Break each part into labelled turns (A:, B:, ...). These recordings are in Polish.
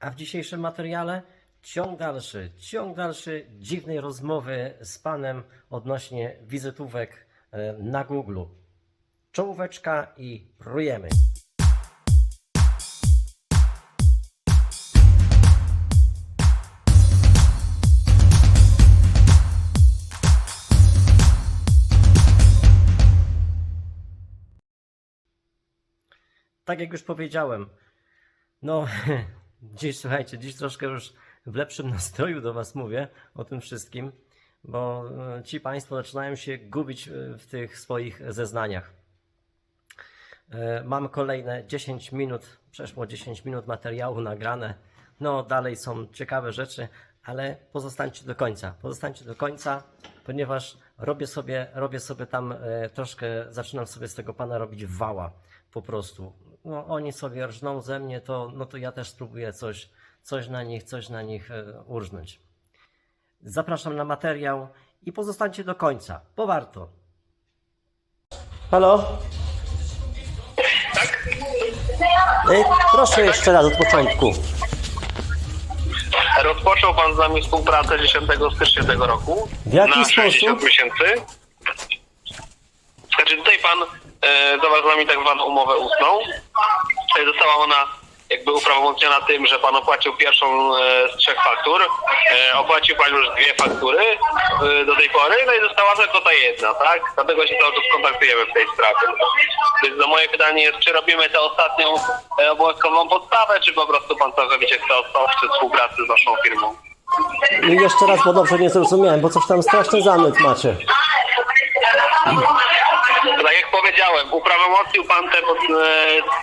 A: A w dzisiejszym materiale ciąg dalszy, ciąg dalszy dziwnej rozmowy z panem odnośnie wizytówek e, na Google. Czołóweczka i rujemy. Tak jak już powiedziałem, no dziś słuchajcie, dziś troszkę już w lepszym nastroju do Was mówię o tym wszystkim, bo e, ci Państwo zaczynają się gubić e, w tych swoich zeznaniach. E, Mam kolejne 10 minut, przeszło 10 minut materiału nagrane. No, dalej są ciekawe rzeczy, ale pozostańcie do końca. Pozostańcie do końca, ponieważ robię sobie, robię sobie tam troszkę, zaczynam sobie z tego pana robić wała po prostu. No, oni sobie rżną ze mnie, to, no to ja też spróbuję coś, coś na nich, coś na nich e, urżnąć. Zapraszam na materiał i pozostańcie do końca, bo warto. Halo? E, Proszę jeszcze raz od początku.
B: Rozpoczął Pan z nami współpracę 10 stycznia tego roku.
A: W jaki
B: na
A: sposób?
B: 60 miesięcy. Znaczy tutaj Pan e, zawarł z nami tak zwaną umowę ustną. E, Została ona jakby uprawomocniona tym, że Pan opłacił pierwszą e, z trzech faktur. E, opłacił Pan już dwie faktury e, do tej pory, no i została tylko ta jedna, tak? Dlatego się cały czas kontaktujemy w tej sprawie. Więc no moje pytanie jest, czy robimy tę ostatnią e, obowiązkową podstawę, czy po prostu Pan całkowicie chce odstąpić od współpracy z naszą firmą?
A: I jeszcze raz, bo dobrze nie zrozumiałem, bo coś tam straszny zamyk macie.
B: Tak jak powiedziałem, uprawomocnił pan te, e,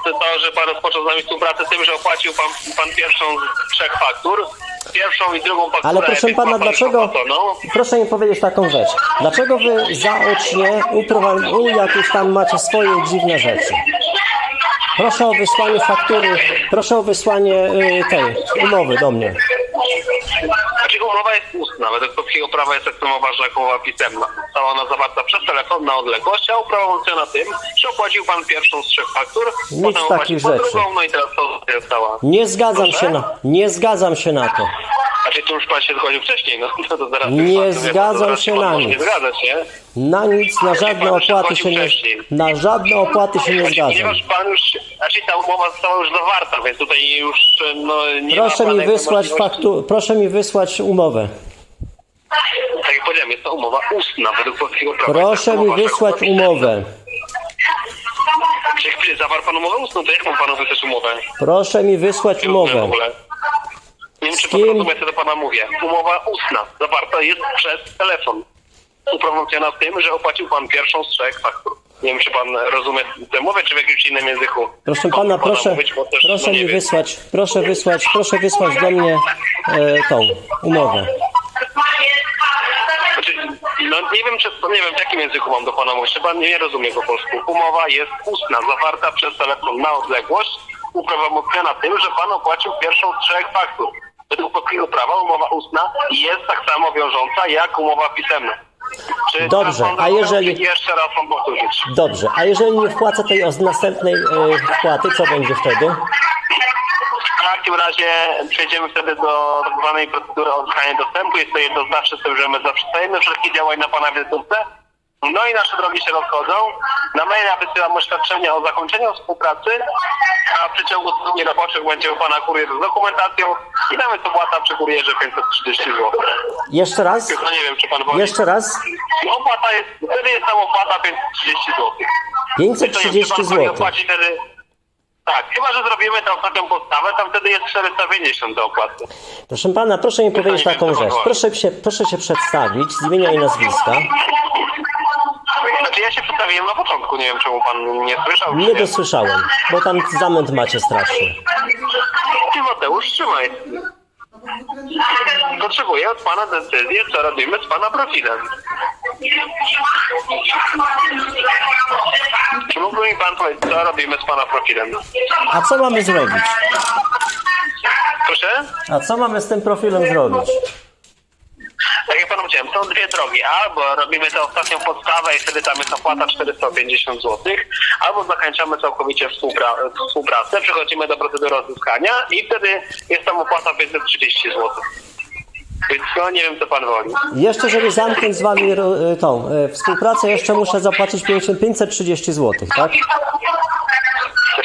B: to, że pan rozpoczął z nami współpracę tym, że opłacił pan, pan pierwszą z trzech faktur. Pierwszą i drugą fakturę.
A: Ale proszę pana,
B: pan
A: dlaczego, proszę mi powiedzieć taką rzecz. Dlaczego wy zaocznie uprowadzili jakieś tam macie swoje dziwne rzeczy? Proszę o wysłanie faktury, proszę o wysłanie y, tej umowy do mnie.
B: Umowa jest ustna. Według polskiego prawa jest tak samo ważna jak umowa pisemna. Została ona zawarta przez telefon na odległość, a uprawomocniona tym, że opłacił pan pierwszą z trzech faktur,
A: Nic
B: potem opłacił pan
A: rzeczy.
B: drugą, no i teraz to została.
A: Nie zgadzam
B: Proszę?
A: się na, nie zgadzam się na to.
B: Znaczy tu już pan się zgodził wcześniej, no to, to zaraz...
A: Nie
B: pan,
A: zgadzam
B: zaraz
A: się
B: pan
A: na
B: może
A: nic.
B: Nie zgadzać, nie?
A: Na nic, na żadne
B: pan
A: opłaty się nie,
B: wcześniej.
A: na żadne opłaty się nie zgadzam.
B: Ponieważ pan już, znaczy ta umowa została już zawarta, więc tutaj już no, nie
A: Proszę
B: ma pan
A: mi wysłać
B: możliwości-
A: faktu, proszę mi wysłać umowę.
B: Tak jak powiedziałem, jest to umowa ustna według polskiego prawa.
A: Proszę mi wysłać umowę.
B: Czy chwilę zawarł pan umowę ustną, to jak mam panu wysłać umowę?
A: Proszę mi wysłać umowę.
B: w ogóle. Nie wiem, czy pan
A: kim?
B: rozumie, co do pana mówię. Umowa ustna zawarta jest przez telefon. Uprawomocniona tym, że opłacił pan pierwszą z trzech faktur. Nie wiem, czy pan rozumie tę mowę, czy w jakimś innym języku.
A: Proszę pana, proszę,
B: mówić, też,
A: proszę
B: no,
A: mi
B: wiem.
A: wysłać, proszę wysłać, proszę wysłać do mnie e, tą umowę.
B: Znaczy, no nie wiem, czy, nie wiem w jakim języku mam do pana mówić, czy pan nie rozumie po polsku. Umowa jest ustna, zawarta przez telefon na odległość, uprawomocniona tym, że pan opłacił pierwszą z trzech faktur. Według polskiego prawa umowa ustna jest tak samo wiążąca jak umowa pisemna. Czy
A: Dobrze, a jeżeli-
B: Jeszcze raz mam powtórzyć.
A: Dobrze, a jeżeli nie wpłacę tej os- następnej e, wpłaty, co będzie wtedy?
B: W takim razie przejdziemy wtedy do tak zwanej procedury odzyskania dostępu. Jest to jednoznaczne że my zaprzestajemy wszelkich działań na pana wizytówce. No i nasze drogi się rozchodzą. Na maila wysyłam oświadczenie o zakończeniu współpracy, a w przeciągu dni roboczych będzie u pana kurier z dokumentacją i nawet opłata przy kurierze 530 zł.
A: Jeszcze raz?
B: Tylko nie wiem, czy pan woli.
A: Jeszcze raz?
B: No, Opłata jest, wtedy jest tam opłata 530 zł.
A: 530 zł.
B: Tak, chyba, że zrobimy tę ostatnią podstawę, to wtedy jest 450 do opłaty.
A: Proszę pana, proszę mi powiedzieć taką rzecz. Proszę się, proszę się przedstawić z imienia i nazwiska.
B: Znaczy ja się przedstawiłem na początku, nie wiem czemu pan nie słyszał.
A: Nie dosłyszałem, bo tam zamęt macie straszny.
B: Tymoteusz, trzymaj. Potrzebuję od pana decyzję, co robimy z pana profilem. Czy mógłby mi pan powiedzieć, co robimy z pana profilem?
A: A co mamy zrobić?
B: Proszę?
A: A co mamy z tym profilem zrobić?
B: Tak jak panu powiedziałem, są dwie drogi. Albo robimy tę ostatnią podstawę i wtedy tam jest opłata 450 zł, albo zakończamy całkowicie współpra- współpracę, przechodzimy do procedury odzyskania i wtedy jest tam opłata 530 zł. Więc no nie wiem, co pan woli.
A: Jeszcze, żeby zamknąć z Wami tą y, współpracę, jeszcze muszę zapłacić 50 530 zł, tak?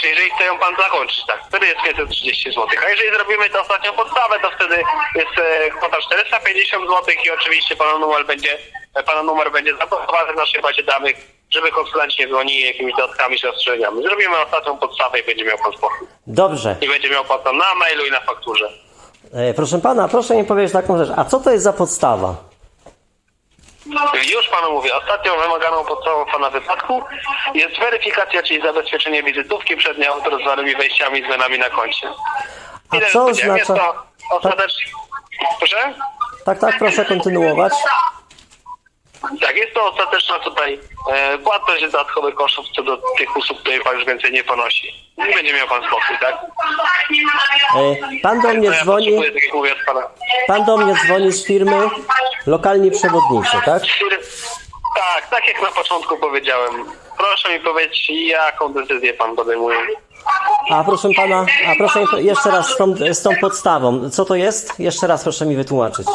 B: Znaczy, jeżeli chce ją pan zakończyć, tak, wtedy jest 530 zł. A jeżeli zrobimy tę ostatnią podstawę, to wtedy jest e, kwota 450 zł i oczywiście pana numer będzie, e, pana numer będzie zablokowany w naszej bazie danych, żeby konsulenci nie dzwonili jakimiś dodatkami czy ostrzeżeniami. Zrobimy ostatnią podstawę i będzie miał pan spokój.
A: Dobrze.
B: I będzie miał pan to na mailu i na fakturze.
A: E, Proszę Pana, proszę mi powiedzieć taką rzecz. A co to jest za podstawa?
B: Już panu mówię, ostatnią wymaganą podstawą pana wypadku jest weryfikacja, czyli zabezpieczenie wizytówki przed nieautoryzowanymi wejściami i zmianami na koncie.
A: A
B: Ile
A: co oznacza...
B: Jest to ostatecznie... Proszę?
A: Tak, tak, proszę kontynuować.
B: Tak, jest to ostateczna tutaj e, płatność dodatkowych kosztów co do tych usług, które pan już więcej nie ponosi. Nie będzie miał pan spokój, tak?
A: E, Pan do mnie
B: To ja
A: dzwoni,
B: potrzebuję, tak jak mówię, od pana.
A: pan do mnie dzwoni z firmy lokalni przewodnicy, tak?
B: Tak, tak jak na początku powiedziałem. Proszę mi powiedzieć, jaką decyzję pan podejmuje.
A: A proszę Pana, a proszę jeszcze raz z tą, z tą podstawą. Co to jest? Jeszcze raz proszę mi wytłumaczyć.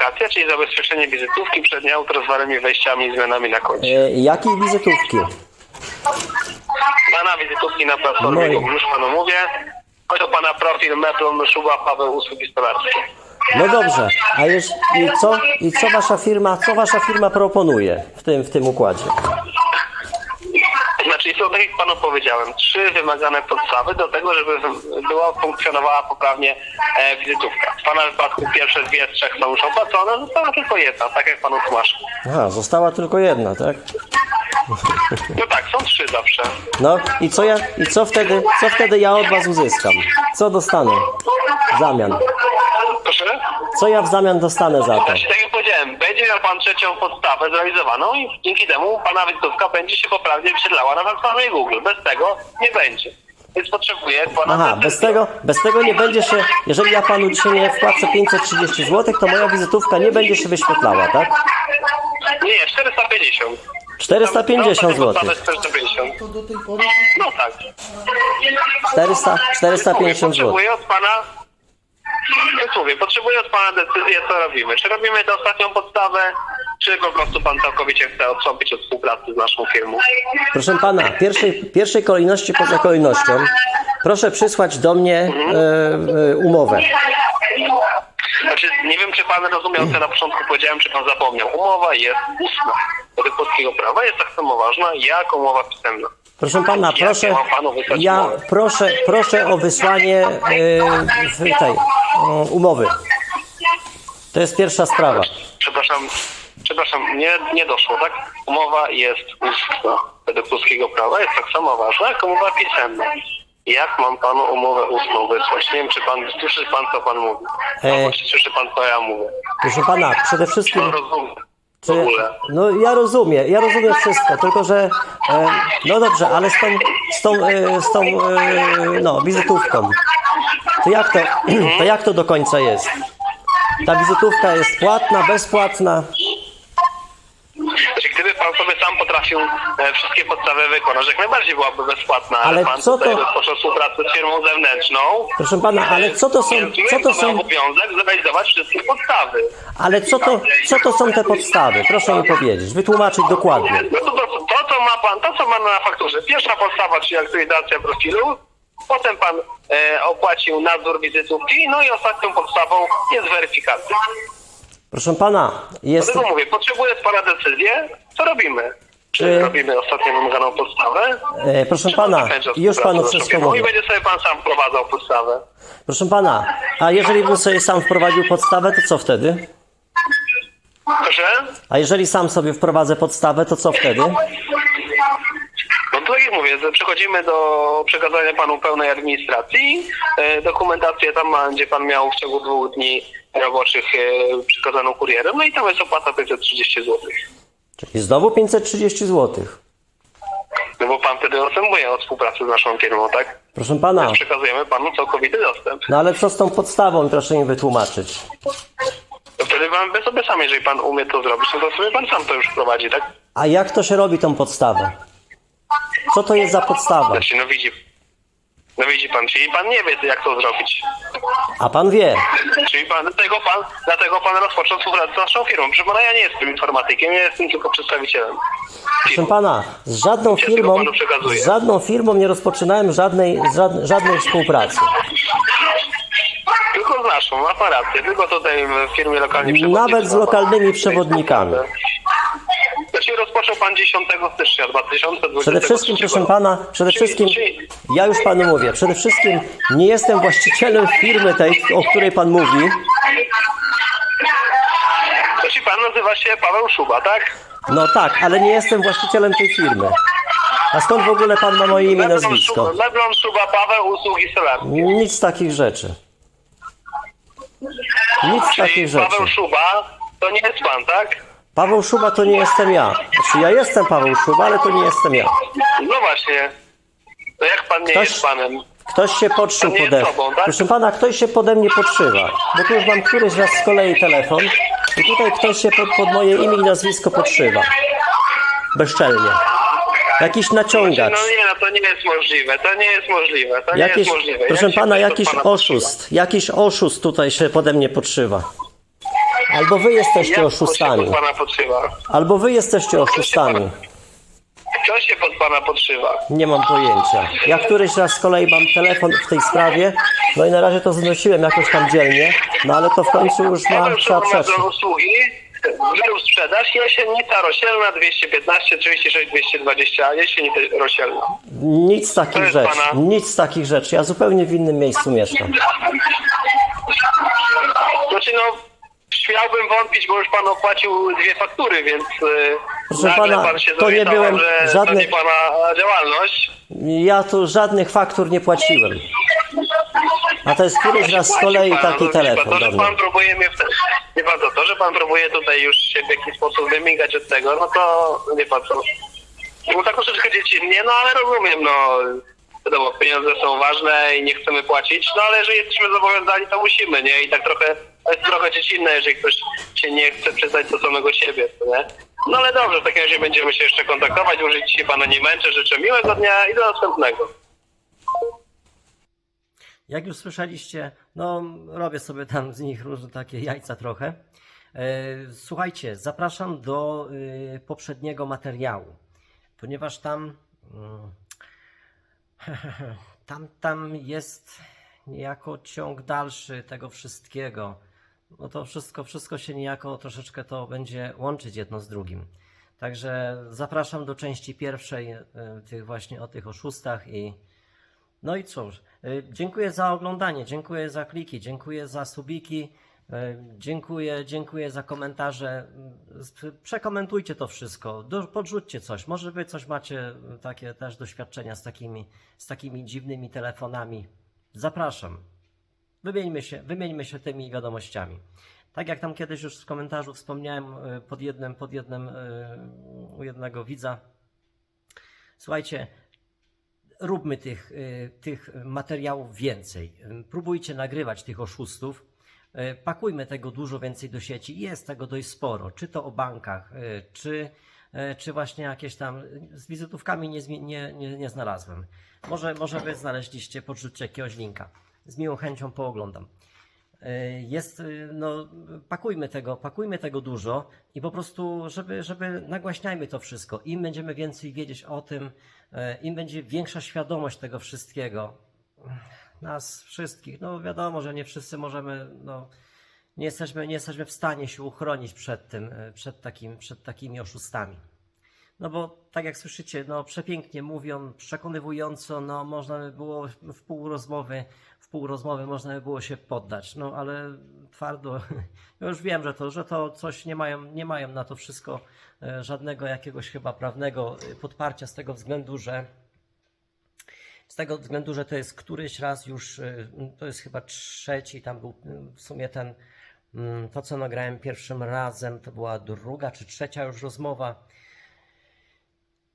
B: Weryfikacja, czyli zabezpieczenie wizytówki przed nieautoryzowanymi wejściami i zmianami na koncie.
A: E, Jakiej wizytówki?
B: Pana wizytówki na platformie
A: Moje.
B: Google, już panu mówię. To pana profil Meplon Szuba Paweł Usługi Stolarskie.
A: No dobrze, a jeż, i co, i co wasza firma, co wasza firma proponuje w tym, w tym układzie?
B: Tak jak panu powiedziałem, trzy wymagane podstawy do tego, żeby była, funkcjonowała poprawnie e, wizytówka. W pana wypadku pierwsze dwie z trzech są już opłacone, została tylko jedna, tak jak panu tłumaczę.
A: Aha, została tylko jedna, tak?
B: No tak, są trzy zawsze.
A: No i co ja, i co wtedy, co wtedy ja od was uzyskam? Co dostanę w zamian?
B: Proszę?
A: Co ja w zamian dostanę za to?
B: Tak jak powiedziałem, będzie miał pan trzecią podstawę zrealizowaną i dzięki temu pana wizytówka będzie się poprawnie wyświetlała na platformie Google. Bez tego nie będzie. Więc potrzebuję pana
A: Aha,
B: decyzji.
A: bez tego, bez tego nie będzie się, jeżeli ja panu dzisiaj nie wpłacę 530 zł, to moja wizytówka nie będzie się wyświetlała, tak?
B: Nie, nie, 450.
A: 450
B: No,
A: zł.
B: jest 450. No tak.
A: 400, 450 zł.
B: Potrzebuję od pana. Więc mówię, potrzebuję od pana decyzję, co robimy. Czy robimy tę ostatnią podstawę, czy po prostu pan całkowicie chce odstąpić od współpracy z naszą firmą?
A: Proszę pana, pierwszej, pierwszej kolejności poza kolejnością, proszę przysłać do mnie e, e, umowę.
B: Znaczy, nie wiem, czy pan rozumiał, co na początku powiedziałem, czy pan zapomniał. Umowa jest ustna. Według polskiego prawa jest tak samo ważna, jak umowa pisemna.
A: Proszę pana, proszę, ja proszę, proszę o wysłanie e, tej umowy. To jest pierwsza sprawa.
B: Przepraszam, przepraszam, nie, nie doszło, tak? Umowa jest ustna. Według polskiego prawa jest tak samo ważna, jak umowa pisemna. Jak mam panu umowę ustną wysłać? Nie wiem, czy pan słyszy pan, co pan mówi.
A: E.
B: Słyszy pan, co ja mówię.
A: Proszę pana, przede wszystkim. Czy, no ja rozumiem, ja rozumiem wszystko, tylko że e, no dobrze, ale z tą, z tą, e, z tą e, no, wizytówką, to jak to, to jak to do końca jest? Ta wizytówka jest płatna, bezpłatna?
B: Znaczy, gdyby pan sobie sam potrafił e, wszystkie podstawy wykonać, jak najbardziej byłaby bezpłatna, ale,
A: Ale
B: pan
A: co
B: tutaj
A: to-
B: rozpoczął współpracę z firmą zewnętrzną.
A: Proszę pana, ale co to są, co to są,
B: obowiązek zrealizować wszystkie podstawy.
A: ale co to, co to są te podstawy? Proszę mi powiedzieć, wytłumaczyć dokładnie.
B: No to, to, to, co ma pan, to co ma na fakturze. Pierwsza podstawa, czyli aktualizacja profilu. Potem pan e, opłacił nadzór wizytówki. No i ostatnią podstawą jest weryfikacja.
A: Proszę pana, jest,
B: Dlatego mówię, potrzebuję pana decyzję, co robimy. Czy
A: Czy-
B: robimy ostatnią wymaganą podstawę?
A: e, proszę pana, już panu wszystko mówię.
B: I będzie sobie pan sam wprowadzał podstawę.
A: Proszę pana, a jeżeli bym sobie sam wprowadził podstawę, to co wtedy?
B: Proszę?
A: A jeżeli sam sobie wprowadzę podstawę, to co wtedy?
B: No tak jak mówię, przechodzimy do przekazania panu pełnej administracji. E, dokumentację tam ma, będzie pan miał w ciągu dwóch dni roboczych e, przekazaną kurierem. No i tam jest opłata 530 zł.
A: Czyli znowu 530 zł.
B: No bo pan wtedy odstępuje od współpracy z naszą firmą, tak?
A: Proszę pana,
B: Przekazujemy panu całkowity dostęp.
A: no ale co z tą podstawą, proszę mi wytłumaczyć.
B: wtedy pan by sobie sam, jeżeli pan umie to zrobić, no to sobie pan sam to już prowadzi, tak?
A: A jak to się robi tą podstawę? Co to jest za podstawa?
B: Znaczy, no widzi, no widzi pan, czyli pan nie wie, jak to zrobić.
A: A pan wie.
B: Czyli pan, dlatego pan, dlatego pan rozpoczął współpracę z naszą firmą. Proszę pana, ja nie jestem informatykiem, ja jestem tylko przedstawicielem.
A: Proszę pana, z żadną
B: Ja
A: firmą, z żadną firmą nie rozpoczynałem żadnej, żad- żadnej współpracy.
B: Tylko z naszą, ma pan rację, tylko tutaj w firmie lokalnej
A: Nawet z lokalnymi przewodnikami.
B: Znaczy rozpoczął pan 10 stycznia 2023
A: Przede wszystkim, proszę pana, przede wszystkim, ja już panu mówię, przede wszystkim nie jestem właścicielem firmy tej, o której pan mówi.
B: Znaczy pan nazywa się Paweł Szuba, tak?
A: No tak, ale nie jestem właścicielem tej firmy. A skąd w ogóle pan ma moje imię i nazwisko?
B: Leblon Szuba Paweł, usługi solarne.
A: Nic takich rzeczy. Nic z
B: Czyli
A: takich rzeczy.
B: Paweł Szuba to nie jest pan, tak?
A: Paweł Szuba to nie jestem ja. Znaczy ja jestem Paweł Szuba, ale to nie jestem ja.
B: No właśnie. To jak pan nie
A: Ktoś-
B: jest panem?
A: Ktoś się podszył
B: nie
A: pode
B: jest tak?
A: Proszę pana, ktoś się pode mnie podszywa. Bo tu już mam któryś raz z kolei telefon i tutaj ktoś się pod, pod moje imię i nazwisko podszywa. Bezczelnie. Jakiś naciągacz.
B: No nie, no to nie jest możliwe, to nie jest możliwe, to nie
A: Jakiś,
B: jest możliwe.
A: proszę
B: się
A: pana,
B: ktoś
A: jakiś
B: pana
A: oszust. Jakiś oszust tutaj się pode mnie podszywa. Albo wy jesteście
B: to się
A: oszustami.
B: pod pana podszywa?
A: Albo wy jesteście oszustami.
B: Kto się pod pana podszywa?
A: Nie mam pojęcia. Ja któryś raz z kolei mam telefon w tej sprawie, no i na razie to znosiłem jakoś tam dzielnie, no ale to w końcu już ma,
B: Paweł
A: trzeba
B: nadzór usługi, wyrób sprzedaż, Jesienica Rosielna 215 36 220, Jesienica Rosielna.
A: Nic takich
B: jest
A: rzeczy,
B: pana-
A: nic z takich rzeczy. Ja zupełnie w innym miejscu mieszkam.
B: Znaczy no, śmiałbym wątpić, bo już pan opłacił dwie faktury, więc e,
A: Proszę pana,
B: pan się
A: to nie byłem
B: że to
A: żadnych-
B: nie pana działalność.
A: Ja tu żadnych faktur nie płaciłem. A to jest któryś raz z kolei
B: pan,
A: taki
B: no,
A: telefon
B: To, że pan próbuje mnie. Nie pan to, to, że pan próbuje tutaj już się w jakiś sposób wymigać od tego, no to nie pan co. No tak troszeczkę dziecinnie, no ale rozumiem, no. Wiadomo, pieniądze są ważne i nie chcemy płacić, no ale jeżeli jesteśmy zobowiązani, to musimy, nie? I tak trochę, to jest trochę dziecinne, jeżeli ktoś się nie chce przyznać do samego siebie, nie? No ale dobrze, w takim razie będziemy się jeszcze kontaktować, może dzisiaj pana nie męczę, życzę miłego dnia i do następnego.
A: Jak już słyszeliście, no robię sobie tam z nich różne takie jajca trochę. E, Słuchajcie, zapraszam do y, poprzedniego materiału, ponieważ tam, mm, tam, tam jest niejako ciąg dalszy tego wszystkiego. No to wszystko, wszystko się niejako troszeczkę to będzie łączyć jedno z drugim. Także zapraszam do części pierwszej, y, tych właśnie o tych oszustach i no i cóż, y, dziękuję za oglądanie, dziękuję za kliki, dziękuję za subiki, y, dziękuję, dziękuję za komentarze. Przekomentujcie to wszystko, podrzućcie coś. Może wy coś macie takie też doświadczenia z takimi, z takimi dziwnymi telefonami. Zapraszam. Wymieńmy się, wymieńmy się tymi wiadomościami. Tak jak tam kiedyś już w komentarzu wspomniałem y, pod jednym, pod jednym y, u jednego widza. Słuchajcie, róbmy tych, y, tych materiałów więcej. Próbujcie nagrywać tych oszustów. Pakujmy tego dużo więcej do sieci. Jest tego dość sporo. Czy to o bankach, czy, czy właśnie jakieś tam. Z wizytówkami nie, nie, nie, nie znalazłem. Może, może wy znaleźliście, podrzućcie jakiegoś linka. Z miłą chęcią pooglądam. Y, Jest, y, no, pakujmy tego, pakujmy tego dużo i po prostu, żeby, żeby nagłaśniajmy to wszystko. Im będziemy więcej wiedzieć o tym, y, im będzie większa świadomość tego wszystkiego, nas wszystkich, no wiadomo, że nie wszyscy możemy, no, nie jesteśmy, nie jesteśmy w stanie się uchronić przed tym, przed, takim, przed takimi oszustami. No bo tak jak słyszycie, no przepięknie mówią, przekonywująco, no można by było w pół rozmowy, pół rozmowy można by było się poddać, no ale twardo, ja już wiem, że to, że to coś nie mają, nie mają na to wszystko e, żadnego jakiegoś chyba prawnego e, podparcia z tego względu, że z tego względu, że to jest któryś raz już, e, to jest chyba trzeci, tam był w sumie ten, to co nagrałem pierwszym razem, to była druga czy trzecia już rozmowa,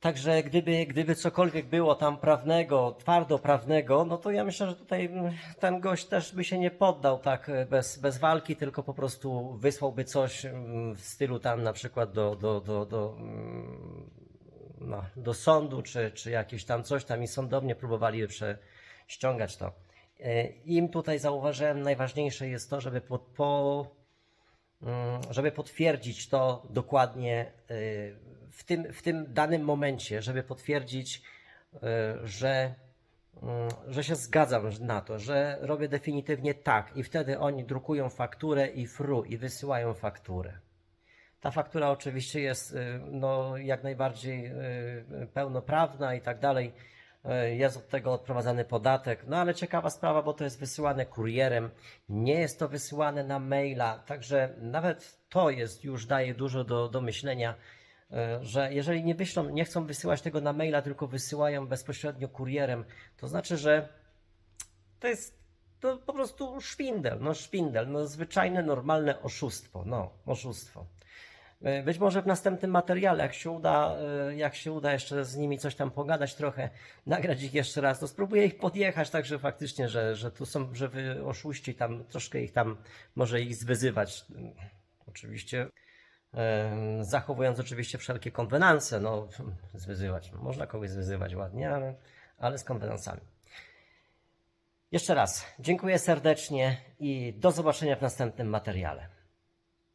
A: Także gdyby, gdyby cokolwiek było tam prawnego, twardo prawnego, no to ja myślę, że tutaj mm, ten gość też by się nie poddał tak e, bez, bez walki, tylko po prostu wysłałby coś mm, w stylu tam na przykład do, do, do, do, mm, no, do sądu, czy, czy jakieś tam coś tam i sądownie próbowaliby ściągać to. E, Im tutaj zauważyłem, najważniejsze jest to, żeby po, po żeby potwierdzić to dokładnie y, w tym, w tym danym momencie, żeby potwierdzić, y, że, mm, że się zgadzam na to, że robię definitywnie tak i wtedy oni drukują fakturę i fru i wysyłają fakturę. Ta faktura oczywiście jest y, no, jak najbardziej y, pełnoprawna i tak dalej. Jest od tego odprowadzany podatek. No ale ciekawa sprawa, bo to jest wysyłane kurierem. Nie jest to wysyłane na maila. Także nawet to jest już daje dużo do, do myślenia, że jeżeli nie wyślą, nie chcą wysyłać tego na maila, tylko wysyłają bezpośrednio kurierem, to znaczy, że to jest to po prostu szwindel, no szwindel, no zwyczajne, normalne oszustwo, no oszustwo. E, Być może w następnym materiale, jak się uda, e, jak się uda jeszcze z nimi coś tam pogadać trochę, nagrać ich jeszcze raz, to spróbuję ich podjechać, także faktycznie, że, że tu są, że wy oszuści, tam troszkę ich tam, może ich zwyzywać. Oczywiście e, zachowując oczywiście wszelkie konwenanse, no zwyzywać, można kogoś zwyzywać ładnie, ale, ale z konwenansami. Jeszcze raz dziękuję serdecznie i do zobaczenia w następnym materiale.